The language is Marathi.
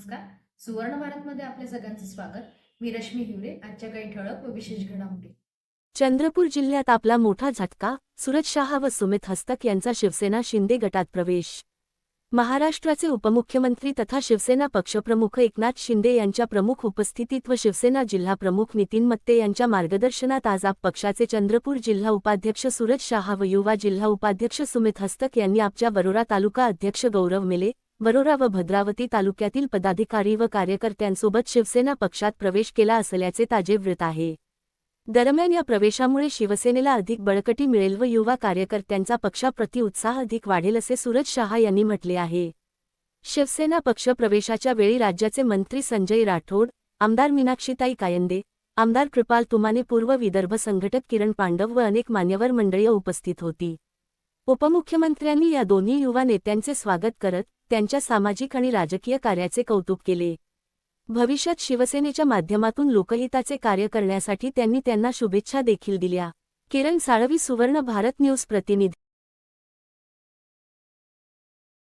सुवर्ण भारतमध्ये आपल्या सगळ्यांचं स्वागत. मी रश्मी हिवरे आजच्या काही ठळक व विशेष घडामोडी. चंद्रपूर जिल्ह्यात आपला मोठा झटका सुरज शहा व सुमित हस्तक यांचा शिवसेना शिंदे गटात प्रवेश. महाराष्ट्राचे उपमुख्यमंत्री तथा शिवसेना पक्षप्रमुख एकनाथ शिंदे यांच्या प्रमुख उपस्थितीत व शिवसेना जिल्हा प्रमुख नितीन मत्ते यांच्या मार्गदर्शनात आज आप पक्षाचे चंद्रपूर जिल्हा उपाध्यक्ष सूरज शहा व युवा जिल्हा उपाध्यक्ष सुमित हस्तक यांनी आपच्या वरोरा तालुका अध्यक्ष गौरव मेले वरोरा व भद्रावती तालुक्यातील पदाधिकारी व कार्यकर्त्यांसोबत शिवसेना पक्षात प्रवेश केला असल्याचे ताजे वृत्त आहे. दरम्यान या प्रवेशामुळे शिवसेनेला अधिक बळकटी मिळेल व युवा कार्यकर्त्यांचा पक्षाप्रती उत्साह अधिक वाढेल असे सूरज शहा यांनी म्हटले आहे. शिवसेना पक्ष प्रवेशाच्या वेळी राज्याचे मंत्री संजय राठोड आमदार मीनाक्षीताई कायंदे आमदार कृपाल तुमाने पूर्व विदर्भ संघटक किरण पांडव व अनेक मान्यवर मंडळी उपस्थित होती. उपमुख्यमंत्र्यांनी या दोन्ही युवा नेत्यांचे स्वागत करत त्यांच्या सामाजिक आणि राजकीय कार्याचे कौतुक केले. भविष्यात शिवसेनेच्या माध्यमातून लोकहिताचे कार्य करण्यासाठी त्यांनी त्यांना शुभेच्छा देखील दिल्या. किरण साळवी सुवर्ण भारत न्यूज प्रतिनिधी.